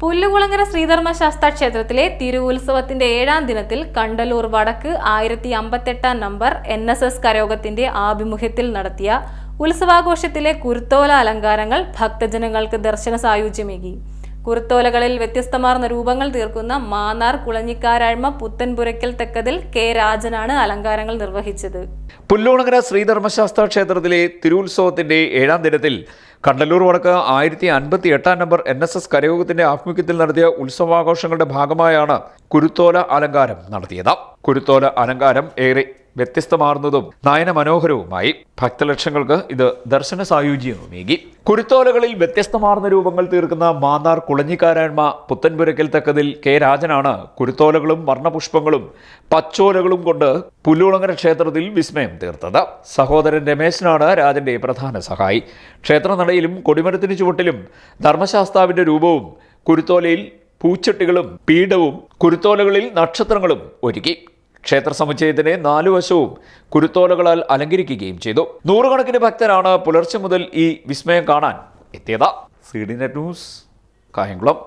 പുല്ലുകുളങ്ങര ശ്രീധർമ്മശാസ്ത്ര ക്ഷേത്രത്തിലെ തിരുവുത്സവത്തിന്റെ ഏഴാം ദിനത്തിൽ കണ്ടലൂർ വടക്ക് ആയിരത്തി അമ്പത്തെട്ടാം നമ്പർ എൻ എസ് എസ് കരോഗത്തിന്റെ ആഭിമുഖ്യത്തിൽ നടത്തിയ ഉത്സവാഘോഷത്തിലെ കുരുത്തോല അലങ്കാരങ്ങൾ ഭക്തജനങ്ങൾക്ക് ദർശന സായുജ്യമേകി. കുരുത്തോലകളിൽ വ്യത്യസ്തമാർന്ന രൂപങ്ങൾ തീർക്കുന്ന മാന്നാർ കുളഞ്ഞിക്കാരാഴ്മ പുത്തൻപുരയ്ക്കൽ തെക്കതിൽ കെ രാജനാണ് അലങ്കാരങ്ങൾ നിർവഹിച്ചത്. പുല്ലോണകര ശ്രീധർമ്മശാസ്ത്ര ക്ഷേത്രത്തിലെ തിരുവുത്സവത്തിന്റെ ഏഴാം ദിനത്തിൽ കണ്ടല്ലൂർ വടക്ക് ആയിരത്തി അൻപത്തി എട്ടാം നമ്പർ എൻ എസ് എസ് കരയോഗത്തിന്റെ ആഭിമുഖ്യത്തിൽ നടത്തിയ ഉത്സവാഘോഷങ്ങളുടെ ഭാഗമായാണ് കുരുത്തോല അലങ്കാരം നടത്തിയത്. കുരുത്തോല അലങ്കാരം ഏറെ വ്യത്യസ്തമാർന്നതും നയന മനോഹരവുമായി ഭക്തലക്ഷങ്ങൾക്ക് ഇത് ദർശന സായുജ്യമേകി കുരുത്തോലകളിൽ വ്യത്യസ്തമാർന്ന രൂപങ്ങൾ തീർക്കുന്ന മാന്നാർ കുളഞ്ഞിക്കാരായ്മ പുത്തൻപുരക്കൽ തക്കതിൽ കെ രാജനാണ് കുരുത്തോലകളും വർണപുഷ്പങ്ങളും പച്ചോലകളും കൊണ്ട് പുല്ലുളങ്ങര ക്ഷേത്രത്തിൽ വിസ്മയം തീർത്തത്. സഹോദരൻ രമേശനാണ് രാജന്റെ പ്രധാന സഹായി. ക്ഷേത്രനടയിലും കൊടിമരത്തിന് ചുവട്ടിലും ധർമ്മശാസ്താവിന്റെ രൂപവും കുരുത്തോലയിൽ പൂച്ചട്ടികളും പീഠവും കുരുത്തോലകളിൽ നക്ഷത്രങ്ങളും ഒരുക്കി. ക്ഷേത്ര സമുച്ചയത്തിനെ നാലു വശവും കുരുത്തോലകളാൽ അലങ്കരിക്കുകയും ചെയ്തു. നൂറുകണക്കിന് ഭക്തരാണ് പുലർച്ചെ മുതൽ ഈ വിസ്മയം കാണാൻ എത്തിയത്. C D net news Kayamkulam.